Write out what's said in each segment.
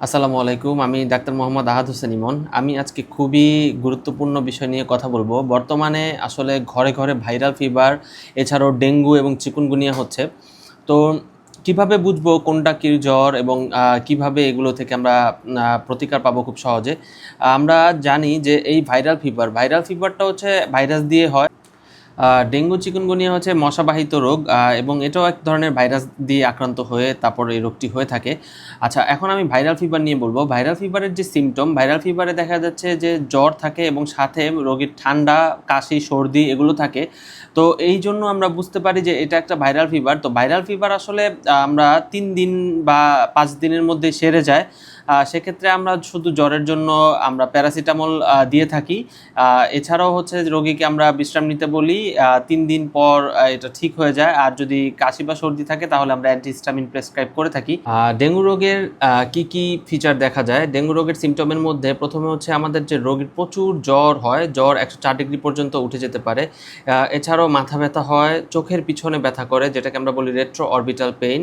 আসসালামু আলাইকুম, আমি ডাক্তার মোহাম্মদ আহাদ হোসেন ইমন। আমি আজকে খুবই গুরুত্বপূর্ণ বিষয় নিয়ে কথা বলব। বর্তমানে আসলে ঘরে ঘরে ভাইরাল ফিভার, এছাড়াও ডেঙ্গু এবং চিকুনগুনিয়া হচ্ছে। তো কীভাবে বুঝব কোনটা কী জ্বর এবং কীভাবে এগুলো থেকে আমরা প্রতিকার পাবো খুব সহজে? আমরা জানি যে এই ভাইরাল ফিভার, ভাইরাল ফিভারটা হচ্ছে ভাইরাস দিয়ে হয়। ডেঙ্গু চিকুনগুনিয়া হচ্ছে মশাবাহিত রোগ এবং এটাও এক ধরনের ভাইরাস দিয়ে আক্রান্ত হয়ে তারপর এই রোগটি হয়ে থাকে। আচ্ছা এখন আমি ভাইরাল ফিভার নিয়ে বলব। ভাইরাল ফিভারের যে সিমটম ভাইরাল ফিভারে দেখা যাচ্ছে যে জ্বর থাকে এবং সাথে রোগীর ঠান্ডা, কাশি, সর্দি এগুলো থাকে। তো এই জন্য আমরা বুঝতে পারি যে এটা একটা ভাইরাল ফিভার তো ভাইরাল ফিভার আসলে আমরা তিন দিন বা পাঁচ দিনের মধ্যে সেরে যায়। সেক্ষেত্রে আমরা শুধু জ্বরের জন্য আমরা প্যারাসিটামল দিয়ে থাকি। এছাড়াও হচ্ছে রোগীকে আমরা বিশ্রাম নিতে বলি। তিন দিন পর এটা ঠিক হয়ে যায়। আর যদি কাশি বা সর্দি থাকে তাহলে আমরা অ্যান্টিহিস্টামিন প্রেসক্রাইব করে থাকি। ডেঙ্গু রোগের কি কি ফিচার দেখা যায়? ডেঙ্গু রোগের সিমটমের মধ্যে প্রথমে হচ্ছে আমাদের যে রোগীর প্রচুর জ্বর হয় জ্বর একশো চার ডিগ্রি পর্যন্ত উঠে যেতে পারে। এছাড়াও মাথা ব্যথা হয় চোখের পিছনে ব্যথা করে যেটাকে আমরা বলি রেট্রো অরবিটাল পেইন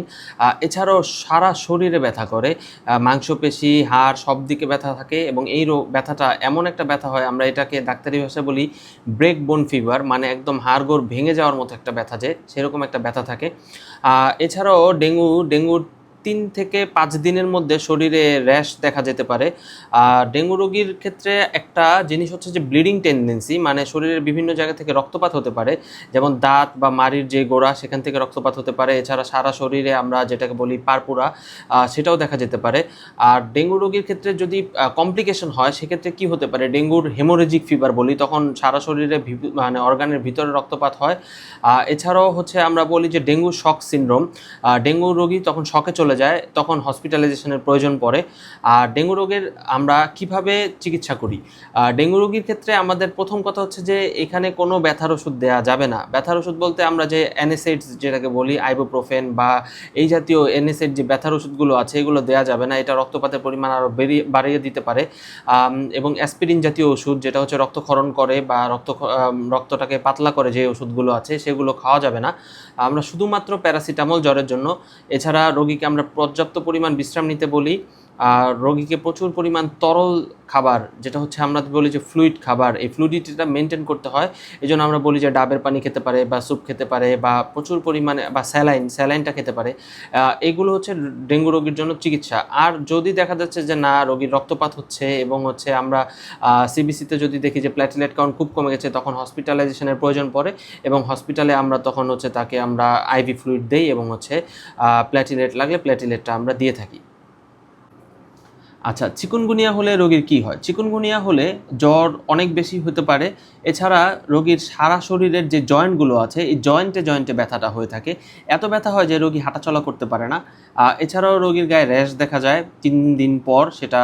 এছাড়াও সারা শরীরে ব্যথা করে। আহ, মাংসপেশি হাড় সব দিকে ব্যথা থাকে এবং এই রোগ ব্যথাটা এমন একটা ব্যথা হয়, আমরা এটাকে ডাক্তারি ভাষায় বলি ব্রেক বোন ফিভার মানে একদম হাড়গোড় ভেঙে যাওয়ার মতো একটা ব্যথা যে, সেরকম একটা ব্যথা থাকে। এছাড়াও ডেঙ্গু, ডেঙ্গুর তিন থেকে পাঁচ দিনের মধ্যে শরীরে র্যাশ দেখা যেতে পারে। আর ডেঙ্গু রোগীর ক্ষেত্রে একটা জিনিস হচ্ছে যে ব্লিডিং টেন্ডেন্সি মানে শরীরের বিভিন্ন জায়গা থেকে রক্তপাত হতে পারে, যেমন দাঁত বা মাড়ির যে গোড়া, সেখান থেকে রক্তপাত হতে পারে। এছাড়া সারা শরীরে আমরা যেটাকে বলি পারপুরা সেটাও দেখা যেতে পারে। আর ডেঙ্গু রোগীর ক্ষেত্রে যদি কমপ্লিকেশন হয়, সেক্ষেত্রে কি হতে পারে? ডেঙ্গুর হেমোরেজিক ফিভার বলি, তখন সারা শরীরে মানে অর্গানের ভিতরে রক্তপাত হয়। এছাড়াও হচ্ছে আমরা বলি যে ডেঙ্গু শক সিনড্রোম ডেঙ্গু রোগী তখন শকে চলে যায়, তখন হসপিটালাইজেশনের প্রয়োজন পড়ে। আর ডেঙ্গু রোগের আমরা কীভাবে চিকিৎসা করি? ডেঙ্গু রোগীর ক্ষেত্রে আমাদের প্রথম কথা হচ্ছে যে, এখানে কোনো ব্যথার ওষুধ দেওয়া যাবে না। ব্যথার ওষুধ বলতে আমরা যে অ্যানেসেডস যেটাকে বলি আইবোপ্রোফেন বা এই জাতীয় এনএসেড যে ব্যথার ওষুধগুলো আছে, এগুলো দেওয়া যাবে না। এটা রক্তপাতের পরিমাণ আরও বেরিয়ে বাড়িয়ে দিতে পারে। এবং অ্যাসপিরিন জাতীয় ওষুধ যেটা হচ্ছে রক্তক্ষরণ করে বা রক্ত রক্তটাকে পাতলা করে যে ওষুধগুলো আছে, সেগুলো খাওয়া যাবে না। আমরা শুধুমাত্র প্যারাসিটামল জ্বরের জন্য। এছাড়া রোগীকে আমরা পর্যাপ্ত পরিমাণ বিশ্রাম নিতে বলি। আর রোগীকে প্রচুর পরিমাণ তরল খাবার, যেটা হচ্ছে আমরা বলি যে ফ্লুইড খাবার, এই ফ্লুইডিটিটা মেনটেন করতে হয়। এই জন্য আমরা বলি যে ডাবের পানি খেতে পারে বা স্যুপ খেতে পারে বা প্রচুর পরিমাণে, বা স্যালাইন স্যালাইনটা খেতে পারে। এগুলো হচ্ছে ডেঙ্গু রোগীর জন্য চিকিৎসা। আর যদি দেখা যাচ্ছে যে না, রোগীর রক্তপাত হচ্ছে এবং হচ্ছে আমরা সিবিসিতে যদি দেখি যে প্ল্যাটিলেট কাউন্ট খুব কমে গেছে, তখন হসপিটালাইজেশনের প্রয়োজন পড়ে এবং হসপিটালে আমরা তখন হচ্ছে তাকে আমরা আইভি ফ্লুইড দেই এবং হচ্ছে প্ল্যাটিলেট লাগলে প্ল্যাটিলেটটা আমরা দিয়ে থাকি। আচ্ছা চিকুনগুনিয়া হলে রোগীর কি হয়? চিকুনগুনিয়া হলে জ্বর অনেক বেশি হতে পারে। এছাড়া রোগীর সারা শরীরের যে জয়েন্টগুলো আছে, এই জয়েন্টে জয়েন্টে ব্যথাটা হয়ে থাকে। এত ব্যথা হয় যে রোগী হাঁটাচলা করতে পারে না। এছাড়াও রোগীর গায়ে র্যাশ দেখা যায় তিন দিন পর, সেটা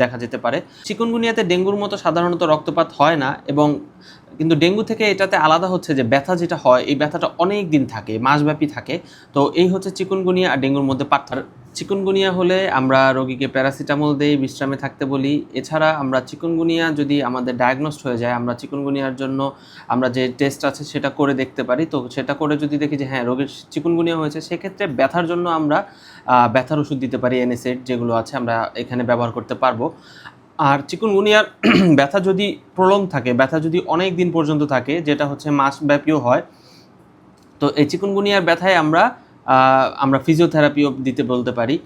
দেখা যেতে পারে। চিকুনগুনিয়াতে ডেঙ্গুর মতো সাধারণত রক্তপাত হয় না এবং কিন্তু ডেঙ্গু থেকে এটাতে আলাদা হচ্ছে যে ব্যথা যেটা হয়, এই ব্যথাটা অনেক দিন থাকে, মাসব্যাপী থাকে। তো এই হচ্ছে চিকুনগুনিয়া আর ডেঙ্গুর মধ্যে পার্থক্য চিকুনগুনিয়া হলে আমরা রোগীকে প্যারাসিটামল দিয়ে বিশ্রামে থাকতে বলি। এছাড়া আমরা চিকুনগুনিয়া যদি আমাদের ডায়াগনোস্ট হয়ে যায়, আমরা চিকুনগুনিয়ার জন্য আমরা যে টেস্ট আছে সেটা করে দেখতে পারি। তো সেটা করে যদি দেখি যে হ্যাঁ রোগীর চিকুনগুনিয়া হয়েছে, সেক্ষেত্রে ব্যথার জন্য আমরা ব্যথার ওষুধ দিতে পারি এনএসএড যেগুলো আছে, আমরা এখানে ব্যবহার করতে পারব। আর চিকুনগুনিয়ার ব্যথা যদি প্রলং থাকে, ব্যথা যদি অনেক দিন পর্যন্ত থাকে, যেটা হচ্ছে মাসব্যাপীও হয়, তো এই চিকুনগুনিয়ার ব্যথায় আমরা আমরা ফিজিওথেরাপিও দিতে বলতে পারি।